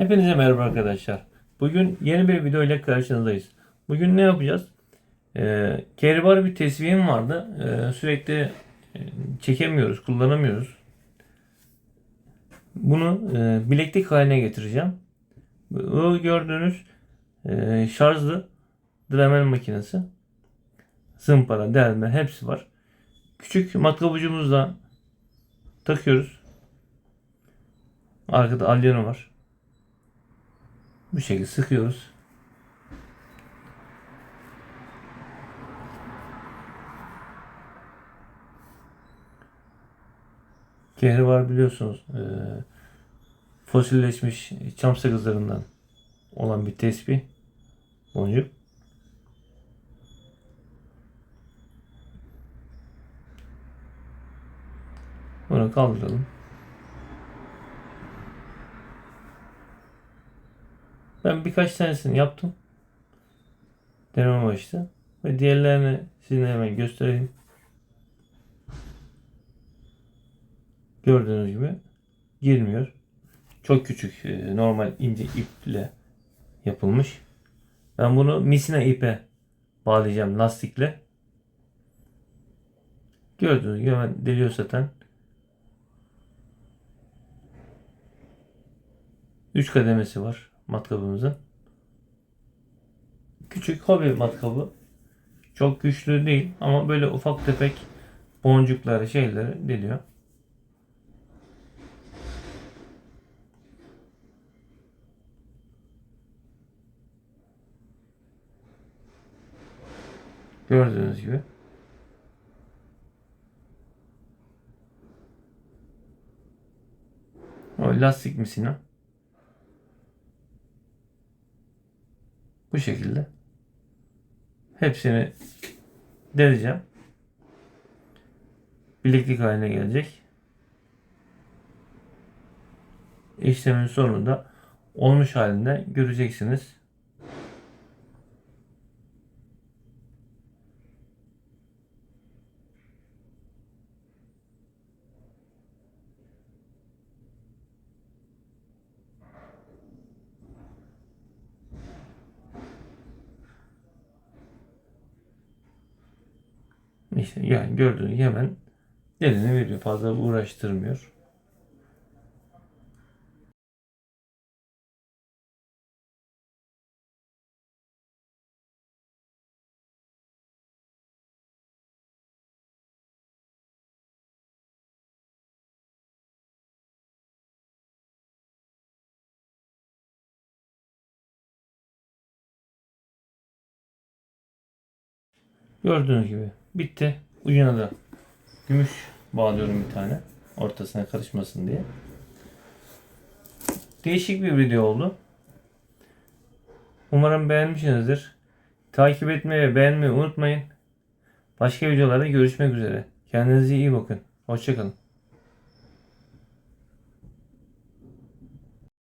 Hepinize merhaba arkadaşlar. Bugün yeni bir video ile karşınızdayız. Bugün ne yapacağız? Ee, kehribar bir tesbihim vardı. Ee, sürekli e, çekemiyoruz, kullanamıyoruz. Bunu e, bileklik haline getireceğim. Bu gördüğünüz e, şarjlı Dremel makinesi. Zımpara, delme hepsi var. Küçük matkap ucumuzla takıyoruz. Arkada alyonu var. Bu şekilde sıkıyoruz. Kehribar biliyorsunuz e, fosilleşmiş çam sakızlarından olan bir tespih boncuk. Bunu kaldıralım. Ben birkaç tanesini yaptım. Deneme amaçlı. Ve diğerlerini sizinle hemen göstereyim. Gördüğünüz gibi girmiyor. Çok küçük e, normal ince iple yapılmış. Ben bunu misina ipe bağlayacağım lastikle. Gördüğünüz gibi hemen deliyor zaten. 3 kademesi var matkabımızın. Küçük hobi matkabı. Çok güçlü değil ama böyle ufak tefek boncukları şeyleri deliyor. Gördüğünüz gibi. O lastik misina. Bu şekilde. Hepsini deleceğim. Bileklik haline gelecek. İşlemin sonunda olmuş halinde göreceksiniz. İşte yani gördüğünüz gibi hemen eline veriyor. Fazla uğraştırmıyor. Gördüğünüz gibi bitti. Ucuna da gümüş bağlıyorum bir tane. Ortasına karışmasın diye. Değişik bir video oldu. Umarım beğenmişsinizdir. Takip etmeyi ve beğenmeyi unutmayın. Başka videolarda görüşmek üzere. Kendinize iyi bakın. Hoşçakalın.